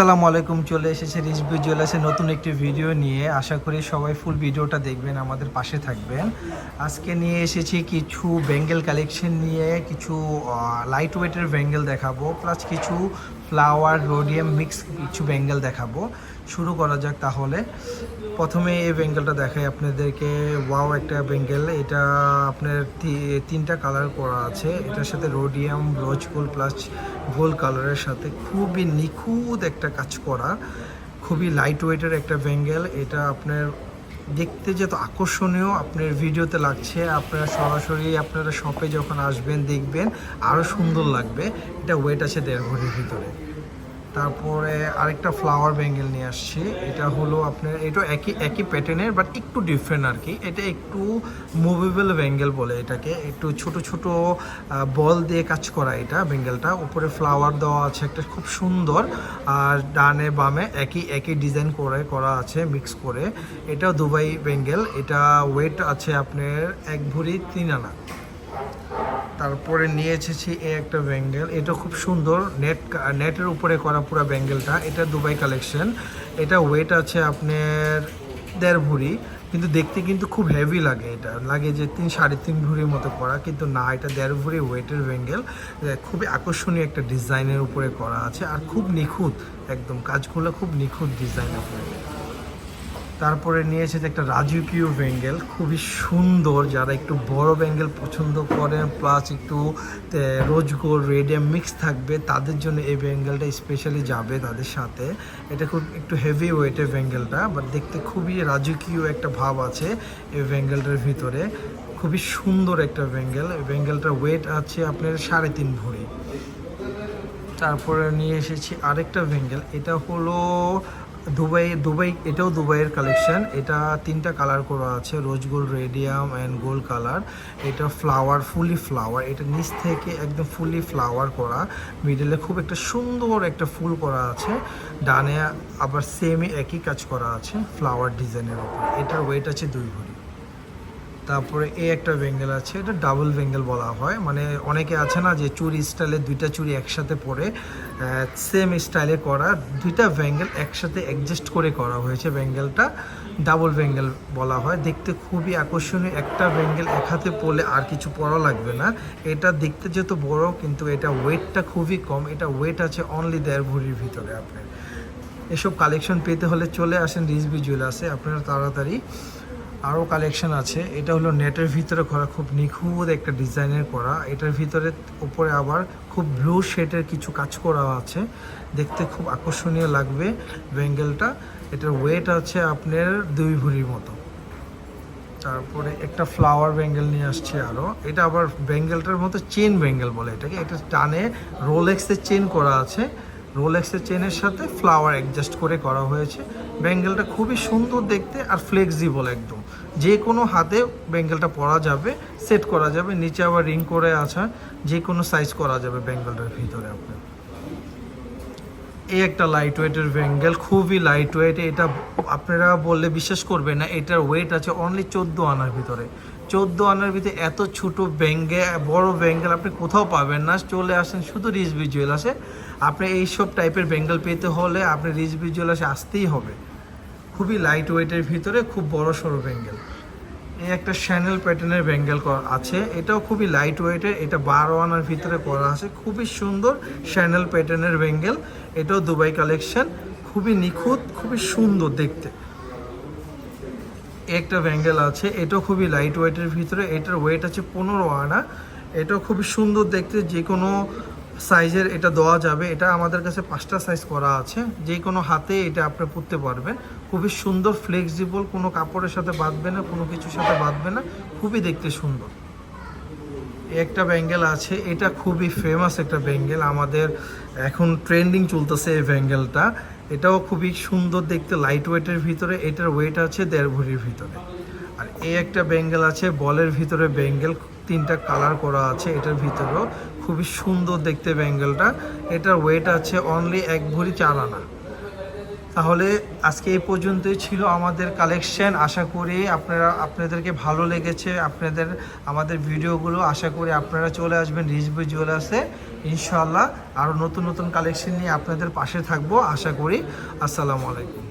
আসসালামু আলাইকুম, চলে এসেছে রিজবি জুয়েলার্সের নতুন একটি ভিডিও নিয়ে। আশা করি সবাই ফুল ভিডিওটা দেখবেন, আমাদের পাশে থাকবেন। আজকে নিয়ে এসেছি কিছু বেঙ্গেল কালেকশন নিয়ে, কিছু লাইট ওয়েটের ব্যাঙ্গেল দেখাবো প্লাস কিছু ফ্লাওয়ার রোডিয়াম মিক্স কিছু বেঙ্গেল দেখাবো। শুরু করা যাক তাহলে। প্রথমে এই বেঙ্গেলটা দেখাই আপনাদেরকে। ওয়াও, একটা বেঙ্গেল। এটা আপনার তিনটা কালার করা আছে। এটার সাথে rhodium rose gold plus gold কালারের সাথে খুবই নিখুঁত একটা কাজ করা। খুবই লাইট ওয়েটের একটা বেঙ্গেল। এটা আপনার দেখতে যত আকর্ষণীয় আপনার ভিডিওতে লাগছে, আপনারা সরাসরি আপনারা শপে যখন আসবেন, দেখবেন আরও সুন্দর লাগবে। এটা ওয়েট আছে দেড় ভরির ভিতরে। তারপরে আরেকটা ফ্লাওয়ার ব্যাঙ্গেল নিয়ে আসছি। এটা হলো আপনার, এটা একই একই প্যাটার্নের বাট একটু ডিফারেন্ট আর কি। এটা একটু মুভেবল ব্যাঙ্গেল বলে এটাকে। একটু ছোট ছোট বল দিয়ে কাজ করা এটা ব্যাঙ্গেলটা উপরে ফ্লাওয়ার দেওয়া আছে একটা খুব সুন্দর। আর ডানে, বামে একই একই ডিজাইন করে, করা আছে মিক্স করে। এটা দুবাই ব্যাঙ্গেল এটা ওয়েট আছে আপনার এক ভরি তিন আনা। তারপরে নিয়ে এসেছি এই একটা ব্যাঙ্গেল। এটা খুব সুন্দর। নেট নেটের উপরে করা পুরো ব্যাঙ্গেলটা। এটা দুবাই কালেকশন। এটা ওয়েট আছে আপনার দেড় ভরি। কিন্তু দেখতে কিন্তু খুব হেভি লাগে এটা। লাগে যে তিন, সাড়ে তিন ভরির মতো করা। কিন্তু না, এটা দেড় ভরি ওয়েটের ব্যাঙ্গেল। খুবই আকর্ষণীয় একটা ডিজাইনের উপরে করা আছে। আর খুব নিখুঁত, একদম। কাজগুলো খুব নিখুঁত ডিজাইনের উপরে। তারপরে নিয়ে এসেছে একটা রাজকীয় ব্যাঙ্গেল, খুবই সুন্দর, যারা একটু বড় ব্যাঙ্গেল পছন্দ করেন প্লাস একটু রোজ গোল্ড রেডিয়াম মিক্স থাকবে, তাদের জন্য এই ব্যাঙ্গেলটা স্পেশালি যাবে তাদের সাথে। এটা খুব একটু হেভি ওয়েটের ব্যাঙ্গেলটা বাট দেখতে খুবই রাজকীয় একটা ভাব আছে এই ব্যাঙ্গেলটার ভিতরে। খুবই সুন্দর একটা ব্যাঙ্গেল, এই ব্যাঙ্গেলটার ওয়েট আছে আপনার সাড়ে তিন ভরি। তারপরে নিয়ে এসেছি আরেকটা ভেঙ্গেল এটা হলো দুবাই দুবাই, এটাও দুবাইয়ের কালেকশন এটা তিনটা কালার করা আছে rose gold rhodium and gold colour এটা ফ্লাওয়ার ফুলি ফ্লাওয়ার এটা নিচ থেকে একদম ফুলি ফ্লাওয়ার করা। মিডলে খুব একটা সুন্দর একটা ফুল করা আছে। ডানে আবার সেমই একই কাজ করা আছে ফ্লাওয়ার ডিজাইনের উপর। এটার ওয়েট আছে দুই ভরি। তারপরে এই একটা বেঙ্গেল আছে, এটা ডাবল বেঙ্গেল বলা হয়। মানে অনেকে আছে না যে চুরি স্টাইলে দুইটা চুরি একসাথে পরে সেম স্টাইলে করা। দুইটা ব্যাঙ্গেল একসাথে অ্যাডজাস্ট করে করা হয়েছে ব্যাঙ্গেলটা ডাবল বেঙ্গেল বলা হয়। দেখতে খুবই আকর্ষণীয়। একটা ব্যাঙ্গেল এক হাতে পরলে আর কিছু পরা লাগবে না। এটা দেখতে যেহেতু বড়, কিন্তু এটা ওয়েটটা খুবই কম। এটা ওয়েট আছে অনলি দেড় ভরির ভিতরে আপনার। এসব কালেকশন পেতে হলে চলে আসেন রিজবি জুয়েলার্সে আপনারা তাড়াতাড়ি আরও কালেকশন আছে। এটা হলো নেটের ভিতরে করা খুব নিখুঁত একটা ডিজাইনের করা। এটার ভিতরে উপরে আবার খুব ব্লু শেডের কিছু কাজ করা আছে। দেখতে খুব আকর্ষণীয় লাগবে বেঙ্গেলটা এটার ওয়েট আছে আপনার দুই ভরির মতো। তারপরে একটা ফ্লাওয়ার বেঙ্গেল নিয়ে আসছে আরও এটা আবার বেঙ্গেলটার মতো চেন বেঙ্গেল বলে এটাকে। এটা টানে রোলেক্সের চেন করা আছে। রোলেক্সের চেনের সাথে ফ্লাওয়ার অ্যাডজাস্ট করে করা হয়েছে। বেঙ্গেলটা খুবই সুন্দর দেখতে আর ফ্লেক্সিবল একদম। যে কোনো হাতে বেঙ্গেলটা পরা যাবে সেট করা যাবে, নিচে আবার রিং করে আছে যে কোনো সাইজ করা যাবে বেঙ্গেলটার ভিতরে আপনার। এই একটা লাইট ওয়েটের বেঙ্গেল, খুবই লাইট ওয়েট এটা আপনারা বললে বিশ্বাস করবেন না, এটার ওয়েট আছে অনলি চোদ্দ আনার ভিতরে। চোদ্দ আনার ভিতরে এত ছোট ব্যাঙ্গে বড় বেঙ্গেল আপনি কোথাও পাবেন না, চলে আসেন শুধু রিচ ভিজুয়াল আসে আপনি এইসব টাইপের বেঙ্গেল পেতে হলে আপনি রিচ ভিজুয়াল আসে আসতেই হবে। খুবই লাইট ওয়েটের ভিতরে খুব বড় সড়ো বেঙ্গেল এই একটা শ্যানেল প্যাটার্নের বেঙ্গেল আছে। এটাও খুবই লাইট ওয়েটের এটা বারো আনার ভিতরে করা আছে। খুবই সুন্দর শ্যানেল প্যাটার্নের বেঙ্গেল এটাও দুবাই কালেকশন খুবই নিখুঁত, খুবই সুন্দর দেখতে। একটা ব্যাঙ্গেল আছে, এটাও খুবই লাইট ওয়েটের ভিতরে। এটার ওয়েট আছে পনেরো আনা। এটাও খুবই সুন্দর দেখতে। যে কোনো সাইজের এটা দেওয়া যাবে। এটা আমাদের কাছে পাঁচটা সাইজ করা আছে। যে কোনো হাতে এটা আপনি পরতে পারবেন। খুবই সুন্দর ফ্লেক্সিবল কোনো কাপড়ের সাথে বাঁধবে না, কোনো কিছুর সাথে বাঁধবে না। খুবই দেখতে সুন্দর। একটা ব্যাঙ্গেল আছে। এটা খুবই ফেমাস একটা ব্যাঙ্গেল। আমাদের এখন ট্রেন্ডিং চলতেছে এই ব্যাঙ্গেলটা। এটাও খুবই সুন্দর দেখতে লাইট ওয়েটের ভিতরে। এটার ওয়েট আছে দেড় ভরির ভিতরে। এই একটা ব্যাঙ্গেল আছে, বলের ভিতরে ব্যাঙ্গেল তিনটা কালার করা আছে এটার ভিতরেও। খুবই সুন্দর দেখতে ব্যাঙ্গেলটা এটার ওয়েট আছে অনলি এক ভরি চার আনা। তাহলে আজকে এই পর্যন্তই ছিল আমাদের কালেকশন আশা করি আপনারা, আপনাদেরকে ভালো লেগেছে। আপনাদের, আমাদের ভিডিওগুলো আশা করি আপনারা চলে আসবেন রিজবি জুয়েলার্সে। ইনশাল্লাহ আরও নতুন নতুন কালেকশন নিয়ে আপনাদের পাশে থাকব। আশা করি। আসসালামু আলাইকুম।